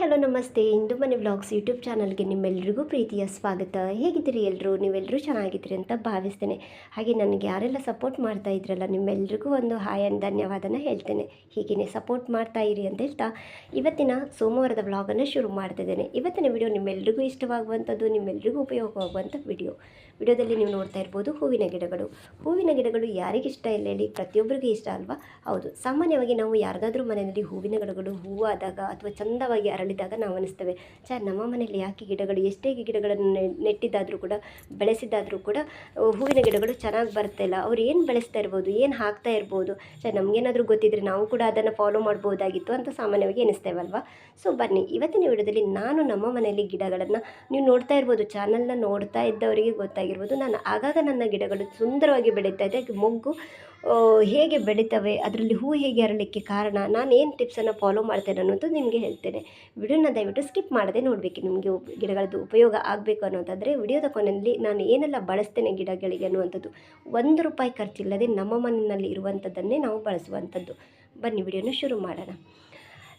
Hello, ನಮಸ್ತೆ. ಇಂದು ಮನೆ vlogs YouTube ಚಾನಲ್ಗೆ ನಿಮ್ಮೆಲ್ಲರಿಗೂ ಪ್ರೀತಿಯ ಸ್ವಾಗತ. ಹೇಗಿದ್ದೀರಿ ಎಲ್ಲರೂ? ನೀವೆಲ್ಲರೂ ಚೆನ್ನಾಗಿದ್ದೀರಿ ಅಂತ ಭಾವಿಸ್ತೇನೆ. ಹಾಗೆ ನನಗೆ ಯಾರೆಲ್ಲ ಸಪೋರ್ಟ್ ಮಾಡ್ತಾ ಇದ್ರಲ್ಲ, ನಿಮ್ಮೆಲ್ರಿಗೂ ಒಂದು ಹಾಯ್ ಅಂಡ್ ಧನ್ಯವಾದನ ಹೇಳ್ತೇನೆ. ಹೀಗೇ ಸಪೋರ್ಟ್ ಮಾಡ್ತಾ ಇರಿ ಅಂತ ಹೇಳ್ತಾ ಇವತ್ತಿನ ಸೋಮವಾರದ ವ್ಲಾಗನ್ನು ಶುರು ಮಾಡ್ತಿದ್ದೇನೆ ಇವತ್ತಿನ ವಿಡಿಯೋ ನಿಮ್ಮೆಲ್ಲರಿಗೂ ಇಷ್ಟವಾಗುವಂಥದ್ದು, ನಿಮ್ಮೆಲ್ರಿಗೂ ಉಪಯೋಗವಾಗುವಂಥ ವಿಡಿಯೋ. ವಿಡಿಯೋದಲ್ಲಿ ನೀವು ನೋಡ್ತಾ ಇರ್ಬೋದು ಹೂವಿನ ಗಿಡಗಳು. ಹೂವಿನ ಗಿಡಗಳು ಯಾರಿಗಿಷ್ಟ ಇಲ್ಲ ಹೇಳಿ, ಪ್ರತಿಯೊಬ್ಬರಿಗೂ ಇಷ್ಟ ಅಲ್ವಾ? ಹೌದು. ಸಾಮಾನ್ಯವಾಗಿ ನಾವು ಯಾರಿಗಾದರೂ ಮನೆಯಲ್ಲಿ ಹೂವಿನ ಗಿಡಗಳು ಹೂವಾದಾಗ ಅಥವಾ ಚಂದವಾಗಿ ಅರಳಿದಾಗ ನಾವು ಅನಿಸ್ತೇವೆ ಚ ನಮ್ಮ ಮನೆಯಲ್ಲಿ ಯಾಕೆ ಗಿಡಗಳು, ಎಷ್ಟೇ ಗಿಡಗಳನ್ನು ನೆಟ್ಟಿದ್ದಾದರೂ ಕೂಡ, ಬೆಳೆಸಿದ್ದಾದರೂ ಕೂಡ ಹೂವಿನ ಗಿಡಗಳು ಚೆನ್ನಾಗಿ ಬರ್ತಾ ಇಲ್ಲ ಅವ್ರು ಏನು ಬೆಳೆಸ್ತಾ ಇರ್ಬೋದು, ಏನು ಹಾಕ್ತಾ ಇರ್ಬೋದು ಚ ನಮಗೇನಾದರೂ ಗೊತ್ತಿದ್ರೆ ನಾವು ಕೂಡ ಅದನ್ನು ಫಾಲೋ ಮಾಡ್ಬೋದಾಗಿತ್ತು ಅಂತ ಸಾಮಾನ್ಯವಾಗಿ ಎನಿಸ್ತೇವಲ್ವಾ? ಸೊ, ಬನ್ನಿ, ಇವತ್ತಿನ ವಿಡಿಯೋದಲ್ಲಿ ನಾನು ನಮ್ಮ ಮನೆಯಲ್ಲಿ ಗಿಡಗಳನ್ನು ನೀವು ನೋಡ್ತಾ ಇರ್ಬೋದು, ಚಾನಲ್ನ ನೋಡ್ತಾ ಇದ್ದವರಿಗೆ ಗೊತ್ತಾಗಿರ್ಬೋದು, ನಾನು ಆಗಾಗ ನನ್ನ ಗಿಡಗಳು ಸುಂದರವಾಗಿ ಬೆಳೀತಾ ಇದೆ, ಮೊಗ್ಗು ಹೇಗೆ ಬೆಳೀತವೆ? ಅದರಲ್ಲಿ ಹೂ ಹೇಗೆ ಅರಳಲಿಕ್ಕೆ ಕಾರಣ? ನಾನು ಏನು ಟಿಪ್ಸನ್ನು ಫಾಲೋ ಮಾಡ್ತೇನೆ ಅನ್ನೋದು ನಿಮಗೆ ಹೇಳ್ತೇನೆ. ವಿಡಿಯೋನ ದಯವಿಟ್ಟು ಸ್ಕಿಪ್ ಮಾಡದೆ ನೋಡಬೇಕು ನಿಮಗೆ ಗಿಡಗಳದ್ದು ಉಪಯೋಗ ಆಗಬೇಕು ಅನ್ನೋದಾದರೆ ವಿಡಿಯೋದ ಕೊನೆಯಲ್ಲಿ ನಾನು ಏನೆಲ್ಲ ಬಳಸ್ತೇನೆ ಗಿಡಗಳಿಗೆ ಅನ್ನುವಂಥದ್ದು. ಒಂದು ರೂಪಾಯಿ ಖರ್ಚಿಲ್ಲದೆ ನಮ್ಮ ಮನೆಯಲ್ಲಿ ಇರುವಂಥದ್ದನ್ನೇ ನಾವು ಬಳಸುವಂಥದ್ದು. ಬನ್ನಿ, ವಿಡಿಯೋನ ಶುರು ಮಾಡೋಣ.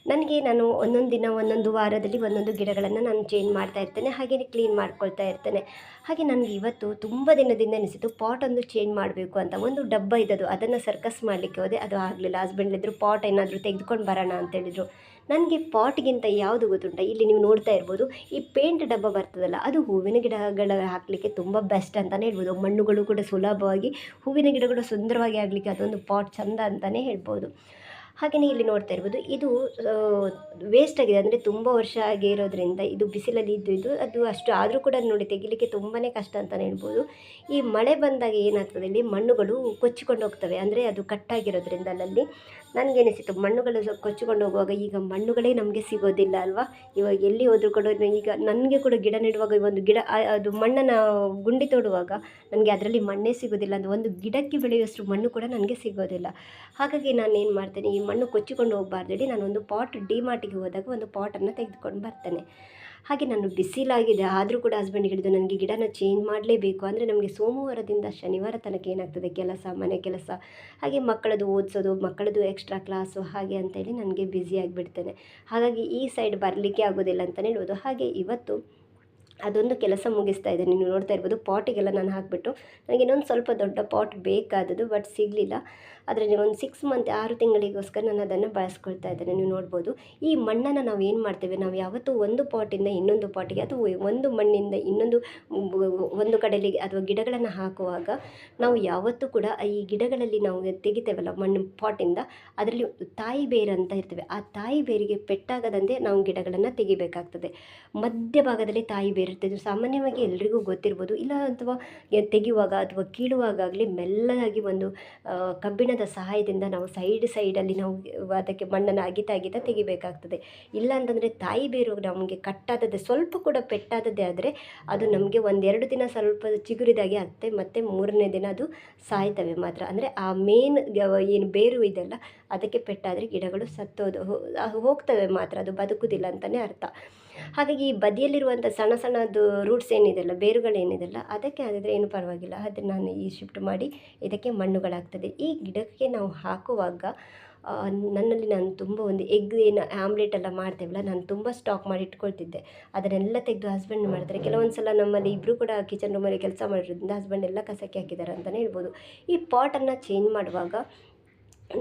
ನನಗೆ ನಾನು ಒಂದೊಂದು ದಿನ, ಒಂದೊಂದು ವಾರದಲ್ಲಿ ಒಂದೊಂದು ಗಿಡಗಳನ್ನು ನಾನು ಚೇಂಜ್ ಮಾಡ್ತಾ ಇರ್ತೇನೆ ಹಾಗೆಯೇ ಕ್ಲೀನ್ ಮಾಡ್ಕೊಳ್ತಾ ಇರ್ತೇನೆ. ಹಾಗೆ ನನಗೆ ಇವತ್ತು ತುಂಬ ದಿನದಿಂದ ಅನಿಸಿತು ಪಾಟ್ ಒಂದು ಚೇಂಜ್ ಮಾಡಬೇಕು ಅಂತ. ಒಂದು ಡಬ್ಬ ಇದ್ದದು ಅದನ್ನು ಸರ್ಕಸ್ ಮಾಡಲಿಕ್ಕೆ ಹೋದೆ. ಅದು ಆಗಲಿಲ್ಲ. ಹಸ್ಬೆಂಡ್ ಇದ್ದರು ಪಾಟ್ ಏನಾದರೂ ತೆಗೆದುಕೊಂಡು ಬರೋಣ ಅಂತ ಹೇಳಿದರು. ನನಗೆ ಪಾಟ್ಗಿಂತ ಯಾವುದು ಗೊತ್ತುಂಟ? ಇಲ್ಲಿ ನೀವು ನೋಡ್ತಾ ಇರ್ಬೋದು, ಈ ಪೇಂಟ್ ಡಬ್ಬ ಬರ್ತದಲ್ಲ, ಅದು ಹೂವಿನ ಗಿಡಗಳ ಹಾಕಲಿಕ್ಕೆ ತುಂಬ ಬೆಸ್ಟ್ ಅಂತಲೇ ಹೇಳ್ಬೋದು. ಮಣ್ಣುಗಳು ಕೂಡ ಸುಲಭವಾಗಿ, ಹೂವಿನ ಗಿಡಗಳು ಸುಂದರವಾಗಿ ಆಗಲಿಕ್ಕೆ ಅದೊಂದು ಪಾಟ್ ಚಂದ ಅಂತಲೇ ಹೇಳ್ಬೋದು. ಹಾಗೆಯೇ ಇಲ್ಲಿ ನೋಡ್ತಾ ಇರ್ಬೋದು. ಇದು ವೇಸ್ಟ್ ಆಗಿದೆ. ಅಂದರೆ ತುಂಬ ವರ್ಷ ಆಗಿ ಇರೋದ್ರಿಂದ ಇದು ಬಿಸಿಲಲ್ಲಿ ಇದ್ದು ಇದು ಅದು ಅಷ್ಟು ಆದರೂ ಕೂಡ ನೋಡಿ ತೆಗಿಲಿಕ್ಕೆ ತುಂಬಾ ಕಷ್ಟ ಅಂತಲೇ ಹೇಳ್ಬೋದು. ಈ ಮಳೆ ಬಂದಾಗ ಏನಾಗ್ತದೆ? ಇಲ್ಲಿ ಮಣ್ಣುಗಳು ಕೊಚ್ಚಿಕೊಂಡು ಹೋಗ್ತವೆ. ಅಂದರೆ ಅದು ಕಟ್ಟಾಗಿರೋದ್ರಿಂದ ಅಲ್ಲಲ್ಲಿ. ನನಗೇನಿಸಿತು, ಮಣ್ಣುಗಳು ಕೊಚ್ಚಿಕೊಂಡು ಹೋಗುವಾಗ ಈಗ ಮಣ್ಣುಗಳೇ ನಮಗೆ ಸಿಗೋದಿಲ್ಲ ಅಲ್ವಾ? ಇವಾಗ ಎಲ್ಲಿ ಹೋದರೂ ಕೂಡ ಈಗ ನನಗೆ ಕೂಡ ಗಿಡ ನೆಡುವಾಗ ಒಂದು ಗಿಡ ಅದು ಮಣ್ಣನ್ನು ಗುಂಡಿ ತೋಡುವಾಗ ನನಗೆ ಅದರಲ್ಲಿ ಮಣ್ಣೇ ಸಿಗೋದಿಲ್ಲ. ಅಂದರೆ ಒಂದು ಗಿಡಕ್ಕೆ ಬೆಳೆಯುವಷ್ಟು ಮಣ್ಣು ಕೂಡ ನನಗೆ ಸಿಗೋದಿಲ್ಲ. ಹಾಗಾಗಿ ನಾನು ಏನು ಮಾಡ್ತೇನೆ, ಈ ಮಣ್ಣು ಕೊಚ್ಚಿಕೊಂಡು ಹೋಗಬಾರ್ದು ಹೇಳಿ ಒಂದು ಪಾಟ್ ಡಿ ಮಾರ್ಟಿಗೆ ಹೋದಾಗ ಒಂದು ಪಾಟನ್ನು ತೆಗೆದುಕೊಂಡು ಬರ್ತೇನೆ. ಹಾಗೆ ನಾನು ಬಿಸಿಲಾಗಿದೆ. ಆದರೂ ಕೂಡ ಹಸ್ಬೆಂಡ್ ಹಿಡಿದು ನನಗೆ ಗಿಡನ ಚೇಂಜ್ ಮಾಡಲೇಬೇಕು. ಅಂದರೆ ನಮಗೆ ಸೋಮವಾರದಿಂದ ಶನಿವಾರ ತನಕ ಏನಾಗ್ತದೆ? ಕೆಲಸ, ಮನೆ ಕೆಲಸ. ಹಾಗೆ ಮಕ್ಕಳದು ಓದಿಸೋದು, ಮಕ್ಕಳದು ಎಕ್ಸ್ಟ್ರಾ ಕ್ಲಾಸು ಹಾಗೆ ಅಂತೇಳಿ ನನಗೆ ಬ್ಯುಸಿ ಆಗಿಬಿಡ್ತೇನೆ. ಹಾಗಾಗಿ ಈ ಸೈಡ್ ಬರಲಿಕ್ಕೆ ಆಗೋದಿಲ್ಲ ಅಂತಲೇ ಹೇಳ್ಬೋದು. ಹಾಗೆ ಇವತ್ತು ಅದೊಂದು ಕೆಲಸ ಮುಗಿಸ್ತಾ ಇದ್ದೇನೆ. ನೀವು ನೋಡ್ತಾ ಇರ್ಬೋದು ಪಾಟಿಗೆಲ್ಲ ನಾನು ಹಾಕಿಬಿಟ್ಟು, ನನಗೆ ಇನ್ನೊಂದು ಸ್ವಲ್ಪ ದೊಡ್ಡ ಪಾಟ್ ಬೇಕಾದದ್ದು ಬಟ್ ಸಿಗಲಿಲ್ಲ. ಆದರೆ ಒಂದು ಸಿಕ್ಸ್ ಮಂತ್ ಆರು ತಿಂಗಳಿಗೋಸ್ಕರ ನಾನು ಅದನ್ನು ಬಳಸ್ಕೊಳ್ತಾ ಇದ್ದೇನೆ. ನೀವು ನೋಡ್ಬೋದು. ಈ ಮಣ್ಣನ್ನು ನಾವು ಏನು ಮಾಡ್ತೇವೆ? ನಾವು ಯಾವತ್ತೂ ಒಂದು ಪಾಟಿಂದ ಇನ್ನೊಂದು ಪಾಟಿಗೆ ಅಥವಾ ಒಂದು ಮಣ್ಣಿಂದ ಇನ್ನೊಂದು ಒಂದು ಕಡೆಯಲ್ಲಿ ಅಥವಾ ಗಿಡಗಳನ್ನು ಹಾಕುವಾಗ ನಾವು ಯಾವತ್ತೂ ಕೂಡ ಈ ಗಿಡಗಳಲ್ಲಿ ನಾವು ತೆಗಿತೇವಲ್ಲ ಮಣ್ಣು ಪಾಟಿಂದ ಅದರಲ್ಲಿ ತಾಯಿ ಬೇರು ಅಂತ ಇರ್ತೇವೆ ಆ ತಾಯಿ ಬೇರಿಗೆ ಪೆಟ್ಟಾಗದಂತೆ ನಾವು ಗಿಡಗಳನ್ನು ತೆಗಿಬೇಕಾಗ್ತದೆ. ಮಧ್ಯಭಾಗದಲ್ಲಿ ತಾಯಿ ಬೇರು ಇರ್ತದೆ. ಸಾಮಾನ್ಯವಾಗಿ ಎಲ್ರಿಗೂ ಗೊತ್ತಿರ್ಬೋದು. ಇಲ್ಲ ಅಥವಾ ತೆಗೆಯುವಾಗ ಅಥವಾ ಕೀಳುವಾಗಲಿ ಮೆಲ್ಲದಾಗಿ ಒಂದು ಆ, ಸಹಾಯದಿಂದ ನಾವು ಸೈಡ್ ಸೈಡಲ್ಲಿ ನಾವು ಅದಕ್ಕೆ ಮಣ್ಣನ್ನು ಅಗಿತಾ ಅಗಿತಾ ತೆಗಿಬೇಕಾಗ್ತದೆ. ಇಲ್ಲ ಅಂತಂದರೆ ತಾಯಿ ಬೇರು ನಮಗೆ ಕಟ್ಟಾದದ್ದೇ, ಸ್ವಲ್ಪ ಕೂಡ ಪೆಟ್ಟಾದದ್ದೇ ಆದರೆ ಅದು ನಮಗೆ ಒಂದೆರಡು ದಿನ ಸ್ವಲ್ಪ ಚಿಗುರಿದಾಗೆ ಆಗುತ್ತೆ ಮತ್ತು ಮೂರನೇ ದಿನ ಅದು ಸಾಯ್ತವೆ ಮಾತ್ರ. ಅಂದರೆ ಆ ಮೇನ್ ಏನು ಬೇರು ಇದೆಲ್ಲ, ಅದಕ್ಕೆ ಪೆಟ್ಟಾದರೆ ಗಿಡಗಳು ಸತ್ತೋದು ಹೋಗ್ತವೆ ಮಾತ್ರ. ಅದು ಬದುಕುವುದಿಲ್ಲ ಅಂತಲೇ ಅರ್ಥ. ಹಾಗಾಗಿ ಈ ಬದಿಯಲ್ಲಿರುವಂಥ ಸಣ್ಣ ಸಣ್ಣದು ರೂಟ್ಸ್ ಏನಿದೆಯಲ್ಲ ಬೇರುಗಳೇನಿದೆಲ್ಲ ಅದಕ್ಕೆ ಆದರೆ ಏನು ಪರವಾಗಿಲ್ಲ. ಅದನ್ನು ನಾನು ಈ ಶಿಫ್ಟ್ ಮಾಡಿ ಇದಕ್ಕೆ ಮಣ್ಣುಗಳಾಗ್ತದೆ. ಈ ಗಿಡಕ್ಕೆ ನಾವು ಹಾಕುವಾಗ ನನ್ನಲ್ಲಿ ನಾನು ತುಂಬ ಒಂದು ಎಗ್ ಏನು ಆಮ್ಲೆಟ್ ಎಲ್ಲ ಮಾಡ್ತೇವಲ್ಲ, ನಾನು ತುಂಬ ಸ್ಟಾಕ್ ಮಾಡಿ ಇಟ್ಕೊಳ್ತಿದ್ದೆ. ಅದನ್ನೆಲ್ಲ ತೆಗೆದು ಹಸ್ಬೆಂಡ್ ಮಾಡ್ತಾರೆ. ಕೆಲವೊಂದು ಸಲ ನಮ್ಮಲ್ಲಿ ಇಬ್ಬರು ಕೂಡ ಕಿಚನ್ ರೂಮಲ್ಲಿ ಕೆಲಸ ಮಾಡಿರೋದ್ರಿಂದ ಹಸ್ಬೆಂಡ್ ಎಲ್ಲ ಕಸಕ್ಕೆ ಹಾಕಿದ್ದಾರೆ ಅಂತಲೇ ಹೇಳ್ಬೋದು. ಈ ಪಾಟನ್ನು ಚೇಂಜ್ ಮಾಡುವಾಗ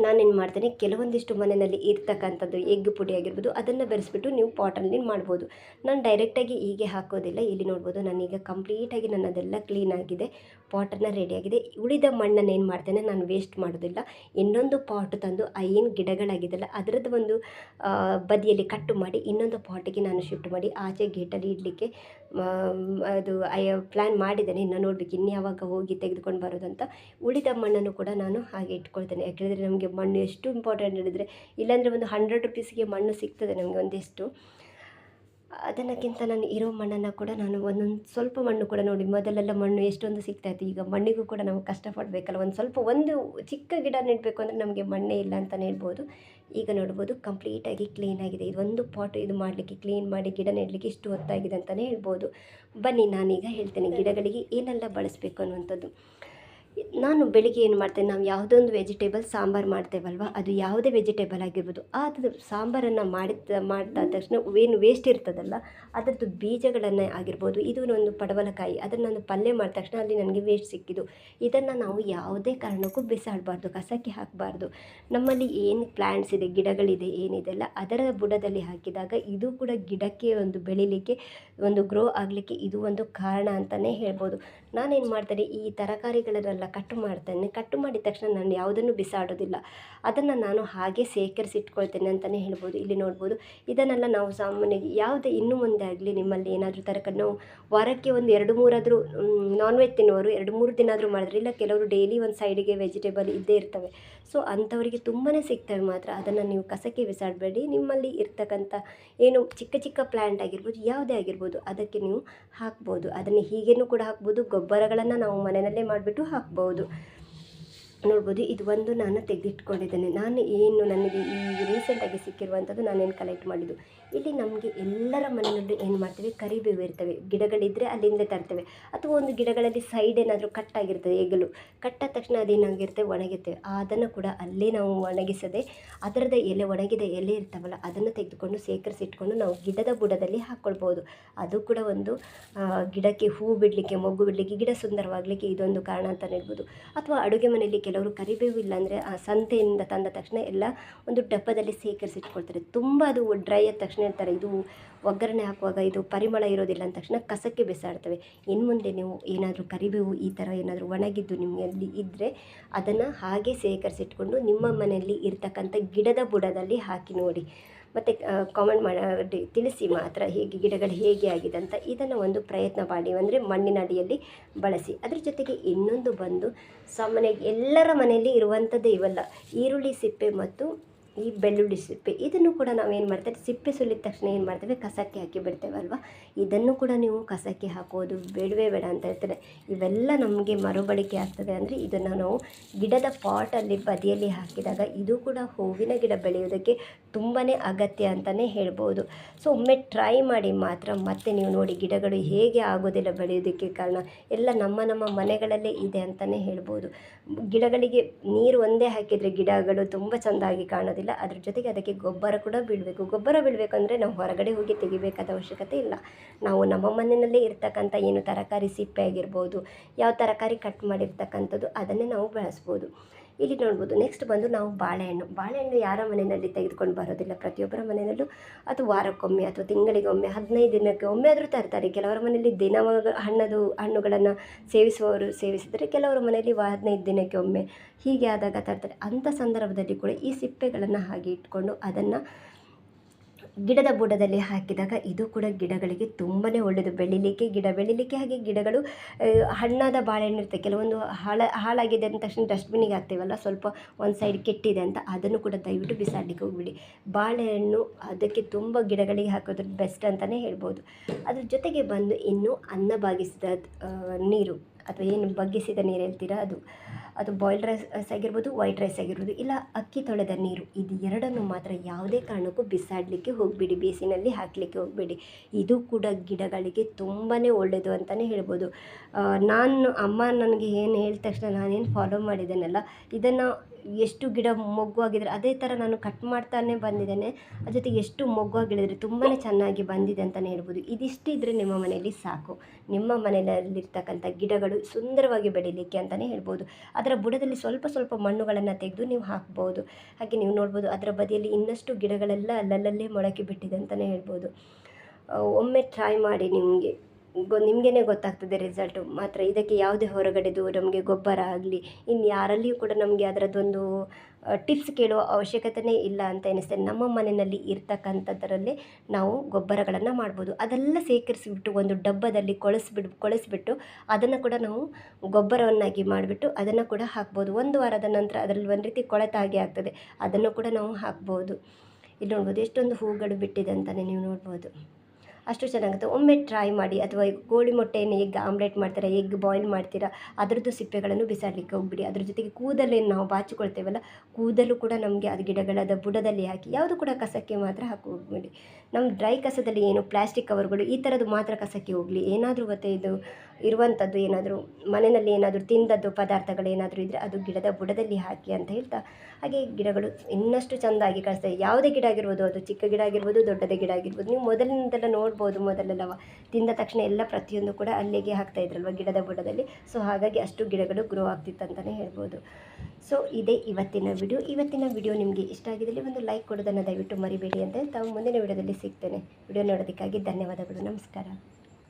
ನಾನೇನು ಮಾಡ್ತೇನೆ, ಕೆಲವೊಂದಿಷ್ಟು ಮನೆಯಲ್ಲಿ ಇರ್ತಕ್ಕಂಥದ್ದು ಎಗ್ ಪುಡಿ ಆಗಿರ್ಬೋದು, ಅದನ್ನು ಬೆರೆಸ್ಬಿಟ್ಟು ನೀವು ಪಾಟಲ್ಲಿ ಮಾಡ್ಬೋದು. ನಾನು ಡೈರೆಕ್ಟಾಗಿ ಹೀಗೆ ಹಾಕೋದಿಲ್ಲ, ಇಲ್ಲಿ ನೋಡ್ಬೋದು ನಾನೀಗ ಕಂಪ್ಲೀಟಾಗಿ ನನ್ನದೆಲ್ಲ ಕ್ಲೀನ್ ಆಗಿದೆ ಪಾಟನ್ನು ರೆಡಿಯಾಗಿದೆ ಉಳಿದ ಮಣ್ಣನ್ನು ಏನು ಮಾಡ್ತೇನೆ, ನಾನು ವೇಸ್ಟ್ ಮಾಡೋದಿಲ್ಲ. ಇನ್ನೊಂದು ಪಾಟ್ ತಂದು, ಆ ಏನು ಗಿಡಗಳಾಗಿದೆಯಲ್ಲ ಅದರದ್ದು ಒಂದು ಬದಿಯಲ್ಲಿ ಕಟ್ಟು ಮಾಡಿ, ಇನ್ನೊಂದು ಪಾಟಿಗೆ ನಾನು ಶಿಫ್ಟ್ ಮಾಡಿ, ಆಚೆ ಗೇಟಲ್ಲಿ ಇಡಲಿಕ್ಕೆ ಅದು ಐ ಪ್ಲ್ಯಾನ್ ಮಾಡಿದ್ದೇನೆ. ಇನ್ನು ನೋಡಬೇಕು ಇನ್ನು ಯಾವಾಗ ಹೋಗಿ ತೆಗೆದುಕೊಂಡು ಬರೋದಂತ. ಉಳಿದ ಮಣ್ಣನ್ನು ಕೂಡ ನಾನು ಹಾಗೆ ಇಟ್ಕೊಳ್ತೇನೆ. ಯಾಕೆಂದರೆ ನಮಗೆ ಮಣ್ಣು ಎಷ್ಟು ಇಂಪಾರ್ಟೆಂಟ್ ಹೇಳಿದರೆ, ಇಲ್ಲಾಂದರೆ ಒಂದು ಹಂಡ್ರೆಡ್ ರುಪೀಸ್ಗೆ ಮಣ್ಣು ಸಿಗ್ತದೆ ನಮಗೆ ಒಂದಿಷ್ಟು. ಅದನ್ನಕ್ಕಿಂತ ನಾನು ಇರೋ ಮಣ್ಣನ್ನು ಕೂಡ ನಾನು ಒಂದೊಂದು ಸ್ವಲ್ಪ ಮಣ್ಣು ಕೂಡ ನೋಡಿ, ಮೊದಲೆಲ್ಲ ಮಣ್ಣು ಎಷ್ಟೊಂದು ಸಿಗ್ತಾಯಿತ್ತು, ಈಗ ಮಣ್ಣಿಗೂ ಕೂಡ ನಾವು ಕಷ್ಟಪಡಬೇಕಲ್ಲ, ಒಂದು ಸ್ವಲ್ಪ ಒಂದು ಚಿಕ್ಕ ಗಿಡ ನೆಡಬೇಕು ಅಂದರೆ ನಮಗೆ ಮಣ್ಣೇ ಇಲ್ಲ ಅಂತಲೇ ಹೇಳ್ಬೋದು. ಈಗ ನೋಡ್ಬೋದು ಕಂಪ್ಲೀಟಾಗಿ ಕ್ಲೀನ್ ಆಗಿದೆ. ಇದೊಂದು ಪಾಟ್ ಇದು ಮಾಡಲಿಕ್ಕೆ ಕ್ಲೀನ್ ಮಾಡಿ ಗಿಡ ನೆಡಲಿಕ್ಕೆ ಇಷ್ಟು ಹೊತ್ತಾಗಿದೆ ಅಂತಲೇ ಹೇಳ್ಬೋದು. ಬನ್ನಿ ನಾನೀಗ ಹೇಳ್ತೇನೆ, ಗಿಡಗಳಿಗೆ ಏನೆಲ್ಲ ಬಳಸಬೇಕು ಅನ್ನುವಂಥದ್ದು. ನಾನು ಬೆಳಿಗ್ಗೆ ಏನು ಮಾಡ್ತೇನೆ, ನಾವು ಯಾವುದೋ ಒಂದು ವೆಜಿಟೇಬಲ್ ಸಾಂಬಾರು ಮಾಡ್ತೇವಲ್ವ, ಅದು ಯಾವುದೇ ವೆಜಿಟೇಬಲ್ ಆಗಿರ್ಬೋದು ಅದು ಸಾಂಬಾರನ್ನು ಮಾಡಿದ ಮಾಡಿದ ತಕ್ಷಣ ಏನು ವೇಸ್ಟ್ ಇರ್ತದಲ್ಲ, ಅದರದ್ದು ಬೀಜಗಳನ್ನು ಆಗಿರ್ಬೋದು, ಇದು ಒಂದು ಪಡವಲಕಾಯಿ, ಅದನ್ನು ನಾನು ಪಲ್ಯ ಮಾಡಿದ ತಕ್ಷಣ ಅಲ್ಲಿ ನನಗೆ ವೇಸ್ಟ್ ಸಿಕ್ಕಿದ್ದು. ಇದನ್ನು ನಾವು ಯಾವುದೇ ಕಾರಣಕ್ಕೂ ಬಿಸಾಡಬಾರ್ದು, ಕಸಕ್ಕೆ ಹಾಕಬಾರ್ದು. ನಮ್ಮಲ್ಲಿ ಏನು ಪ್ಲ್ಯಾಂಟ್ಸ್ ಇದೆ, ಗಿಡಗಳಿದೆ, ಏನಿದೆಲ್ಲ, ಅದರ ಬುಡದಲ್ಲಿ ಹಾಕಿದಾಗ ಇದು ಕೂಡ ಗಿಡಕ್ಕೆ ಒಂದು ಬೆಳಿಲಿಕ್ಕೆ, ಒಂದು ಗ್ರೋ ಆಗಲಿಕ್ಕೆ ಇದು ಒಂದು ಕಾರಣ ಅಂತಲೇ ಹೇಳ್ಬೋದು. ನಾನೇನು ಮಾಡ್ತೇನೆ, ಈ ತರಕಾರಿಗಳನ್ನೆಲ್ಲ ಕಟ್ ಮಾಡ್ತೇನೆ. ಕಟ್ ಮಾಡಿದ ತಕ್ಷಣ ನಾನು ಯಾವುದನ್ನು ಬಿಸಾಡೋದಿಲ್ಲ. ಅದನ್ನು ನಾನು ಹಾಗೆ ಶೇಖರಿಸಿಟ್ಕೊಳ್ತೇನೆ ಅಂತಲೇ ಹೇಳ್ಬೋದು. ಇಲ್ಲಿ ನೋಡ್ಬೋದು. ಇದನ್ನೆಲ್ಲ ನಾವು ಸಾಮಾನ್ಯವಾಗಿ ಯಾವುದೇ ಇನ್ನು ಮುಂದೆ ಆಗಲಿ ನಿಮ್ಮಲ್ಲಿ ಏನಾದರೂ ತರಕಾರಿ ನಾವು ವಾರಕ್ಕೆ ಒಂದು ಎರಡು ಮೂರಾದರೂ ನಾನ್ ವೆಜ್ ತಿನ್ನೋರು ಎರಡು ಮೂರು ದಿನ ಆದರೂ ಮಾಡಿದ್ರೆ ಇಲ್ಲ, ಕೆಲವರು ಡೈಲಿ ಒಂದು ಸೈಡಿಗೆ ವೆಜಿಟೇಬಲ್ ಇದ್ದೇ ಇರ್ತವೆ. ಸೊ ಅಂಥವರಿಗೆ ತುಂಬಾ ಸಿಗ್ತವೆ ಮಾತ್ರ. ಅದನ್ನು ನೀವು ಕಸಕ್ಕೆ ಬಿಸಾಡಬೇಡಿ. ನಿಮ್ಮಲ್ಲಿ ಇರ್ತಕ್ಕಂಥ ಏನು ಚಿಕ್ಕ ಚಿಕ್ಕ ಪ್ಲ್ಯಾಂಟ್ ಆಗಿರ್ಬೋದು, ಯಾವುದೇ ಆಗಿರ್ಬೋದು, ಅದಕ್ಕೆ ನೀವು ಹಾಕ್ಬೋದು. ಅದನ್ನು ಹೀಗೇನು ಕೂಡ ಹಾಕ್ಬೋದು. ಗೊಬ್ಬರಗಳನ್ನು ನಾವು ಮನೆಯಲ್ಲೇ ಮಾಡಿಬಿಟ್ಟು ಹಾಕ್ಬೋದು. ಹಾಕ್ಬೋದು. ನೋಡ್ಬೋದು, ಇದು ಒಂದು ನಾನು ತೆಗೆದಿಟ್ಕೊಂಡಿದ್ದೇನೆ. ನಾನು ಏನು ನನಗೆ ಈ ರೀಸೆಂಟಾಗಿ ಸಿಕ್ಕಿರುವಂಥದ್ದು ನಾನೇನು ಕಲೆಕ್ಟ್ ಮಾಡಿದ್ದು? ಇಲ್ಲಿ ನಮಗೆ ಎಲ್ಲರ ಮನೆಯಲ್ಲೂ ಏನು ಮಾಡ್ತೀವಿ? ಕರಿಬೇವು ಇರ್ತವೆ. ಗಿಡಗಳಿದ್ದರೆ ಅಲ್ಲಿಂದಲೇ ತರ್ತೇವೆ. ಅಥವಾ ಒಂದು ಗಿಡಗಳಲ್ಲಿ ಸೈಡ್ ಏನಾದರೂ ಕಟ್ಟಾಗಿರ್ತದೆ ಎಗಲು. ಕಟ್ಟಾದ ತಕ್ಷಣ ಅದೇನಾಗಿರುತ್ತೆ ಒಣಗಿರ್ತೇವೆ. ಅದನ್ನು ಕೂಡ ಅಲ್ಲೇ ನಾವು ಒಣಗಿಸದೆ, ಅದರದ ಎಲೆ, ಒಣಗಿದ ಎಲೆ ಇರ್ತಾವಲ್ಲ, ಅದನ್ನು ತೆಗೆದುಕೊಂಡು ಶೇಖರಿಸಿಟ್ಕೊಂಡು ನಾವು ಗಿಡದ ಬುಡದಲ್ಲಿ ಹಾಕ್ಕೊಳ್ಬೋದು ಅದು ಕೂಡ ಒಂದು ಗಿಡಕ್ಕೆ ಹೂ ಬಿಡಲಿಕ್ಕೆ, ಮೊಗ್ಗು ಬಿಡಲಿಕ್ಕೆ, ಗಿಡ ಸುಂದರವಾಗಲಿಕ್ಕೆ ಇದೊಂದು ಕಾರಣ ಅಂತ ಹೇಳ್ಬೋದು. ಅಥವಾ ಅಡುಗೆ ಮನೆಯಲ್ಲಿ ಕೆಲವರು ಕರಿಬೇವು ಇಲ್ಲಾಂದರೆ ಆ ಸಂತೆಯಿಂದ ತಂದ ತಕ್ಷಣ ಎಲ್ಲ ಒಂದು ಡಬ್ಬದಲ್ಲಿ ಶೇಖರಿಸಿಟ್ಕೊಳ್ತಾರೆ. ತುಂಬ ಅದು ಡ್ರೈ ಆದ ತಕ್ಷಣ ಇರ್ತಾರೆ ಇದು ಒಗ್ಗರಣೆ ಹಾಕುವಾಗ ಇದು ಪರಿಮಳ ಇರೋದಿಲ್ಲ ಅಂದ ತಕ್ಷಣ ಕಸಕ್ಕೆ ಬಿಸಾಡ್ತವೆ. ಇನ್ನು ಮುಂದೆ ನೀವು ಏನಾದರೂ ಕರಿಬೇವು ಈ ಥರ ಏನಾದರೂ ಒಣಗಿದ್ದು ನಿಮಗೆ ಅಲ್ಲಿ ಇದ್ದರೆ ಅದನ್ನು ಹಾಗೆ ಸೇಕರಿಸಿಟ್ಕೊಂಡು ನಿಮ್ಮ ಮನೆಯಲ್ಲಿ ಇರ್ತಕ್ಕಂಥ ಗಿಡದ ಬುಡದಲ್ಲಿ ಹಾಕಿ ನೋಡಿ. ಮತ್ತು ಕಾಮೆಂಟ್ ಮಾಡಿ ತಿಳಿಸಿ ಮಾತ್ರ ಹೇಗೆ ಗಿಡಗಳು ಹೇಗೆ ಆಗಿದೆ ಅಂತ ಇದನ್ನು ಒಂದು ಪ್ರಯತ್ನ ಮಾಡಿ, ಅಂದರೆ ಮಣ್ಣಿನ ಅಡಿಯಲ್ಲಿ ಬಳಸಿ. ಅದ್ರ ಜೊತೆಗೆ ಇನ್ನೊಂದು ಬಂದು ಸಾಮಾನ್ಯ ಎಲ್ಲರ ಮನೆಯಲ್ಲಿ ಇರುವಂಥದ್ದೇ ಇವೆಲ್ಲ. ಈರುಳ್ಳಿ, ಸಿಪ್ಪೆ ಮತ್ತು ಈ ಬೆಳ್ಳುಳ್ಳಿ ಸಿಪ್ಪೆ, ಇದನ್ನು ಕೂಡ ನಾವೇನು ಮಾಡ್ತೇವೆ, ಸಿಪ್ಪೆ ಸುಲಿದ ತಕ್ಷಣ ಏನು ಮಾಡ್ತೇವೆ, ಕಸಕ್ಕೆ ಹಾಕಿ ಬಿಡ್ತೇವಲ್ವ ಇದನ್ನು ಕೂಡ ನೀವು ಕಸಕ್ಕೆ ಹಾಕೋದು, ಬೇಡವೇ ಬೇಡ ಅಂತ ಹೇಳ್ತಾರೆ. ಇವೆಲ್ಲ ನಮಗೆ ಮರುಬಳಕೆ ಆಗ್ತದೆ ಅಂದರೆ ಇದನ್ನು ನಾವು ಗಿಡದ ಪಾಟಲ್ಲಿ ಬದಿಯಲ್ಲಿ ಹಾಕಿದಾಗ ಇದು ಕೂಡ ಹೂವಿನ ಗಿಡ ಬೆಳೆಯೋದಕ್ಕೆ ತುಂಬಾ ಅಗತ್ಯ ಅಂತಲೇ ಹೇಳ್ಬೋದು. ಸೊ ಒಮ್ಮೆ ಟ್ರೈ ಮಾಡಿ ಮಾತ್ರ ಮತ್ತೆ ನೀವು ನೋಡಿ ಗಿಡಗಳು ಹೇಗೆ ಆಗೋದಿಲ್ಲ ಬೆಳೆಯೋದಕ್ಕೆ ಕಾರಣ ಎಲ್ಲ ನಮ್ಮ ನಮ್ಮ ಮನೆಗಳಲ್ಲೇ ಇದೆ ಅಂತಲೇ ಹೇಳ್ಬೋದು. ಗಿಡಗಳಿಗೆ ನೀರು ಒಂದೇ ಹಾಕಿದರೆ ಗಿಡಗಳು ತುಂಬ ಚೆಂದಾಗಿ ಕಾಣೋದಿಲ್ಲ. ಅದ್ರ ಜೊತೆಗೆ ಅದಕ್ಕೆ ಗೊಬ್ಬರ ಕೂಡ ಬೀಳಬೇಕು ಗೊಬ್ಬರ ಬೀಳಬೇಕಂದ್ರೆ ನಾವು ಹೊರಗಡೆ ಹೋಗಿ ತೆಗಿಬೇಕಾದ ಅವಶ್ಯಕತೆ ಇಲ್ಲ. ನಾವು ನಮ್ಮ ಮನೆಯಲ್ಲೇ ಇರ್ತಕ್ಕಂಥ ಏನು ತರಕಾರಿ ಸಿಪ್ಪೆ ಆಗಿರ್ಬೋದು ಯಾವ ತರಕಾರಿ ಕಟ್ ಮಾಡಿರ್ತಕ್ಕಂಥದ್ದು ಅದನ್ನೇ ನಾವು ಬಳಸ್ಬೋದು. ಇಲ್ಲಿ ನೋಡ್ಬೋದು. ನೆಕ್ಸ್ಟ್ ಬಂದು ನಾವು ಬಾಳೆಹಣ್ಣು. ಬಾಳೆಹಣ್ಣು ಯಾರ ಮನೆಯಲ್ಲಿ ತೆಗೆದುಕೊಂಡು ಬರೋದಿಲ್ಲ? ಪ್ರತಿಯೊಬ್ಬರ ಮನೆಯಲ್ಲೂ ಅದು ವಾರಕ್ಕೊಮ್ಮೆ ಅಥವಾ ತಿಂಗಳಿಗೊಮ್ಮೆ, ಹದಿನೈದು ದಿನಕ್ಕೆ ಒಮ್ಮೆ ಆದರೂ ತರ್ತಾರೆ. ಕೆಲವರ ಮನೆಯಲ್ಲಿ ದಿನ ಹಣ್ಣದು, ಹಣ್ಣುಗಳನ್ನು ಸೇವಿಸುವವರು ಸೇವಿಸಿದರೆ ಕೆಲವರ ಮನೆಯಲ್ಲಿ ಹದಿನೈದು ದಿನಕ್ಕೆ ಒಮ್ಮೆ ಹೀಗೆ ಆದಾಗ ತರ್ತಾರೆ. ಅಂಥ ಸಂದರ್ಭದಲ್ಲಿ ಕೂಡ ಈ ಸಿಪ್ಪೆಗಳನ್ನು ಹಾಗೆ ಇಟ್ಕೊಂಡು ಅದನ್ನು ಗಿಡದ ಬುಡದಲ್ಲಿ ಹಾಕಿದಾಗ ಇದು ಕೂಡ ಗಿಡಗಳಿಗೆ ತುಂಬಾ ಒಳ್ಳೆಯದು ಬೆಳಿಲಿಕ್ಕೆ ಗಿಡ, ಬೆಳಿಲಿಕ್ಕೆ ಹಾಗೆ ಗಿಡಗಳು ಹಣ್ಣಾದ ಬಾಳೆಹಣ್ಣು ಇರುತ್ತೆ ಕೆಲವೊಂದು ಹಾಳ, ಹಾಳಾಗಿದೆ ಅಂದ ತಕ್ಷಣ ಡಸ್ಟ್ಬಿನ್ನಿಗೆ ಹಾಕ್ತೇವಲ್ಲ, ಸ್ವಲ್ಪ ಒಂದು ಸೈಡ್ ಕೆಟ್ಟಿದೆ ಅಂತ ಅದನ್ನು ಕೂಡ ದಯವಿಟ್ಟು ಬಿಸಾಡಲಿಕ್ಕೆ ಹೋಗ್ಬಿಡಿ. ಬಾಳೆಹಣ್ಣು ಅದಕ್ಕೆ ತುಂಬ ಗಿಡಗಳಿಗೆ ಹಾಕೋದ್ರ ಬೆಸ್ಟ್ ಅಂತಲೇ ಹೇಳ್ಬೋದು. ಅದ್ರ ಜೊತೆಗೆ ಬಂದು ಇನ್ನು ಅನ್ನ ಬಾಗಿಸಿದ ನೀರು. ಅಥವಾ ಏನು ಬಗ್ಗಿಸಿದ ನೀರು ಹೇಳ್ತೀರಾ? ಅದು ಅದು ಬಾಯ್ಲ್ಡ್ ರೈಸ್ ಆಗಿರ್ಬೋದು ವೈಟ್ ರೈಸ್ ಆಗಿರ್ಬೋದು, ಇಲ್ಲ ಅಕ್ಕಿ ತೊಳೆದ ನೀರು, ಇದು ಎರಡನ್ನು ಮಾತ್ರ ಯಾವುದೇ ಕಾರಣಕ್ಕೂ ಬಿಸಾಡಲಿಕ್ಕೆ ಹೋಗಬೇಡಿ, ಬೇಸಿನಲ್ಲಿ ಹಾಕಲಿಕ್ಕೆ ಹೋಗಬೇಡಿ. ಇದು ಕೂಡ ಗಿಡಗಳಿಗೆ ತುಂಬಾ ಒಳ್ಳೆಯದು ಅಂತಲೇ ಹೇಳ್ಬೋದು. ನಾನು ಅಮ್ಮ ನನಗೆ ಏನು ಹೇಳಿದ ತಕ್ಷಣ ನಾನೇನು ಫಾಲೋ ಮಾಡಿದ್ದೇನಲ್ಲ, ಇದನ್ನು ಎಷ್ಟು ಗಿಡ ಮೊಗ್ಗು ಅದೇ ಥರ ನಾನು ಕಟ್ ಮಾಡ್ತಾನೆ ಬಂದಿದ್ದೇನೆ. ಅದ್ರ ಜೊತೆಗೆ ಎಷ್ಟು ಮೊಗ್ಗು ಆಗಿಳಿದ್ರೆ ತುಂಬಾ ಚೆನ್ನಾಗಿ ಬಂದಿದೆ ಅಂತಲೇ ಹೇಳ್ಬೋದು. ಇದಿಷ್ಟು ಇದ್ದರೆ ನಿಮ್ಮ ಮನೆಯಲ್ಲಿ ಸಾಕು. ನಿಮ್ಮ ಮನೆಯಲ್ಲಿರ್ತಕ್ಕಂಥ ಗಿಡಗಳು ಸುಂದರವಾಗಿ ಬೆಳೀಲಿಕ್ಕೆ ಅಂತಲೇ ಹೇಳ್ಬೋದು. ಅದರ ಬುಡದಲ್ಲಿ ಸ್ವಲ್ಪ ಸ್ವಲ್ಪ ಮಣ್ಣುಗಳನ್ನು ತೆಗೆದು ನೀವು ಹಾಕ್ಬೋದು. ಹಾಗೆ ನೀವು ನೋಡ್ಬೋದು ಅದರ ಬದಿಯಲ್ಲಿ ಇನ್ನಷ್ಟು ಗಿಡಗಳೆಲ್ಲ ಅಲ್ಲಲ್ಲೇ ಮೊಳಕೆ ಬಿಟ್ಟಿದೆ ಅಂತಲೇ ಹೇಳ್ಬೋದು. ಒಮ್ಮೆ ಟ್ರೈ ಮಾಡಿ ನಿಮಗೆ. ಗೊ, ನಿಮಗೇನೆ ಗೊತ್ತಾಗ್ತದೆ ರಿಸಲ್ಟು ಮಾತ್ರ ಇದಕ್ಕೆ ಯಾವುದೇ ಹೊರಗಡೆದು ನಮಗೆ ಗೊಬ್ಬರ ಆಗಲಿ ಇನ್ನು ಯಾರಲ್ಲಿಯೂ ಕೂಡ ನಮಗೆ ಅದರದ್ದೊಂದು ಟಿಪ್ಸ್ ಕೇಳುವ ಅವಶ್ಯಕತೆಯೇ ಇಲ್ಲ ಅಂತ ಎನಿಸ್ತದೆ ನಮ್ಮ ಮನೆಯಲ್ಲಿ ಇರ್ತಕ್ಕಂಥದ್ದರಲ್ಲೇ ನಾವು ಗೊಬ್ಬರಗಳನ್ನು ಮಾಡ್ಬೋದು. ಅದೆಲ್ಲ ಸೇಕರಿಸಿಬಿಟ್ಟು ಒಂದು ಡಬ್ಬದಲ್ಲಿ ಕೊಳೆಸ್ಬಿಡು, ಕೊಳೆಸ್ಬಿಟ್ಟು ಅದನ್ನು ಕೂಡ ನಾವು ಗೊಬ್ಬರವನ್ನಾಗಿ ಮಾಡಿಬಿಟ್ಟು ಅದನ್ನು ಕೂಡ ಹಾಕ್ಬೋದು. ಒಂದು ವಾರದ ನಂತರ ಅದರಲ್ಲಿ ಒಂದು ರೀತಿ ಕೊಳೆತ ಹಾಗೆ ಆಗ್ತದೆ. ಅದನ್ನು ಕೂಡ ನಾವು ಹಾಕ್ಬೋದು. ಇಲ್ಲಿ ನೋಡ್ಬೋದು, ಎಷ್ಟೊಂದು ಹೂಗಳು ಬಿಟ್ಟಿದೆ ಅಂತಲೇ ನೀವು ನೋಡ್ಬೋದು. ಅಷ್ಟು ಚೆನ್ನಾಗುತ್ತೆ. ಒಮ್ಮೆ ಟ್ರೈ ಮಾಡಿ ಅಥವಾ ಕೋಳಿ ಮೊಟ್ಟೆಯನ್ನು ಎಗ್ ಆಮ್ಲೆಟ್ ಮಾಡ್ತೀರಾ ಎಗ್ ಬಾಯ್ಲ್ ಮಾಡ್ತೀರಾ, ಅದರದ್ದು ಸಿಪ್ಪೆಗಳನ್ನು ಬಿಸಾಡಲಿಕ್ಕೆ ಹೋಗ್ಬಿಡಿ. ಅದ್ರ ಜೊತೆಗೆ ಕೂದಲೇನು ನಾವು ಬಾಚಿಕೊಳ್ತೇವಲ್ಲ, ಕೂದಲು ಕೂಡ ನಮಗೆ ಅದು ಗಿಡಗಳದ ಬುಡದಲ್ಲಿ ಹಾಕಿ ಯಾವುದು ಕೂಡ ಕಸಕ್ಕೆ ಮಾತ್ರ ಹಾಕಿ ಹೋಗ್ಬಿಡಿ. ನಮ್ಮ ಡ್ರೈ ಕಸದಲ್ಲಿ ಏನು ಪ್ಲಾಸ್ಟಿಕ್ ಕವರ್ಗಳು ಈ ಥರದ್ದು ಮಾತ್ರ ಕಸಕ್ಕೆ ಹೋಗಲಿ. ಏನಾದರೂ ಮತ್ತೆ ಇದು ಇರುವಂಥದ್ದು ಏನಾದರೂ, ಮನೆಯಲ್ಲಿ ಏನಾದರೂ ತಿಂದದ್ದು ಪದಾರ್ಥಗಳು ಏನಾದರೂ ಇದ್ದರೆ ಅದು ಗಿಡದ ಬುಡದಲ್ಲಿ ಹಾಕಿ ಅಂತ ಹೇಳ್ತಾ, ಹಾಗೆ ಗಿಡಗಳು ಇನ್ನಷ್ಟು ಚೆಂದಾಗಿ ಕಾಣಿಸ್ತವೆ ಯಾವುದೇ ಗಿಡ ಆಗಿರ್ಬೋದು, ಅದು ಚಿಕ್ಕ ಗಿಡ ಆಗಿರ್ಬೋದು, ದೊಡ್ಡದೇ ಗಿಡ ಆಗಿರ್ಬೋದು, ನೀವು ಮೊದಲಿನಿಂದೆಲ್ಲ ನೋಡ್ಬೋದು ಮೊದಲೆಲ್ಲವ ತಿಂದ ತಕ್ಷಣ ಎಲ್ಲ ಪ್ರತಿಯೊಂದು ಕೂಡ ಅಲ್ಲಿಗೆ ಹಾಕ್ತಾ ಇದ್ರಲ್ವ ಗಿಡದ ಬುಡದಲ್ಲಿ. ಸೊ ಹಾಗಾಗಿ ಅಷ್ಟು ಗಿಡಗಳು ಗ್ರೋ ಆಗ್ತಿತ್ತು ಅಂತಲೇ ಹೇಳ್ಬೋದು. ಸೊ ಇದೇ ಇವತ್ತಿನ ವಿಡಿಯೋ ಇವತ್ತಿನ ವಿಡಿಯೋ ನಿಮಗೆ ಇಷ್ಟ ಆಗಿದ್ದಲ್ಲಿ ಒಂದು ಲೈಕ್ ಕೊಡೋದನ್ನು ದಯವಿಟ್ಟು ಮರಿಬೇಡಿ ಅಂತ ತಾವು ಮುಂದಿನ ವಿಡಿಯೋದಲ್ಲಿ ಸಿಗ್ತೇನೆ. ವಿಡಿಯೋ ನೋಡೋದಕ್ಕಾಗಿ ಧನ್ಯವಾದಗಳು. ನಮಸ್ಕಾರ.